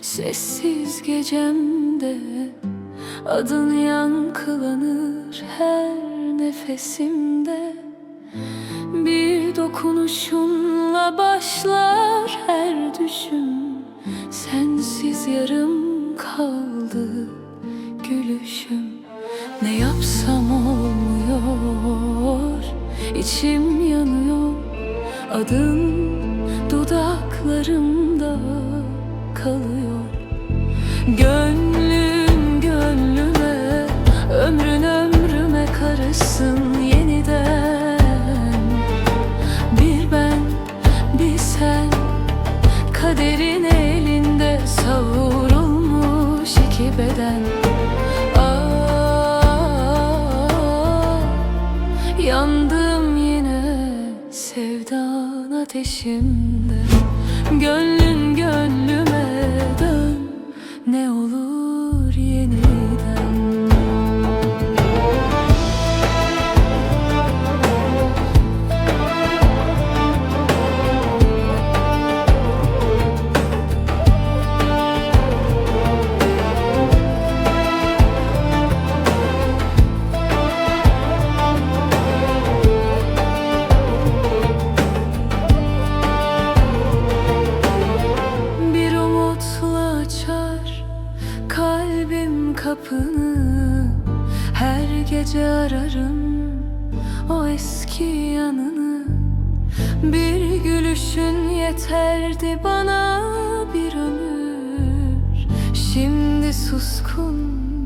sessiz gecemde Adın yankılanır her nefesimde. Bir dokunuşunla başlar her düşüm Sensiz yarım kaldı gülüşüm. Ne yapsam olmuyor içim yanıyor Adın dudaklarımda kalıyor. Gönlüm gönlüme Ömrün ömrüme karışsın yeniden. Bir ben bir sen Kaderin elinde savrulmuş iki beden. Ah, Yandım yine sevdan ateşimde Gönlün kapını Her gece ararım o eski yanını. Bir gülüşün yeterdi bana bir ömür. Şimdi suskun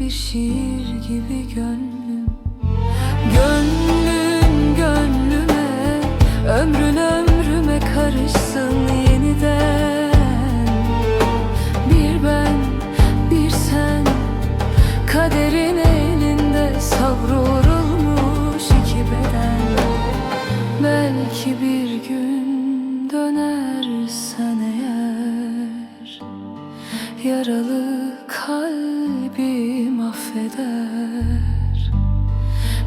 bir şiir gibi gönlüm. Gönlün dönersen eğer Yaralı kalbim affeder.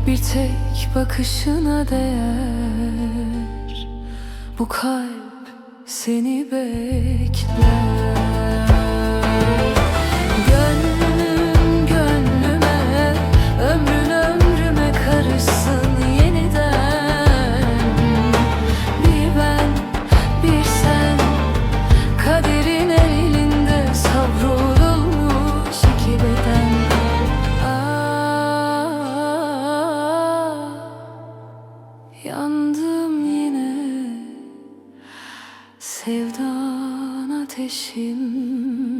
Bir tek bakışına değer Bu kalp seni bekler Yandım yine. Sevdan ateşimde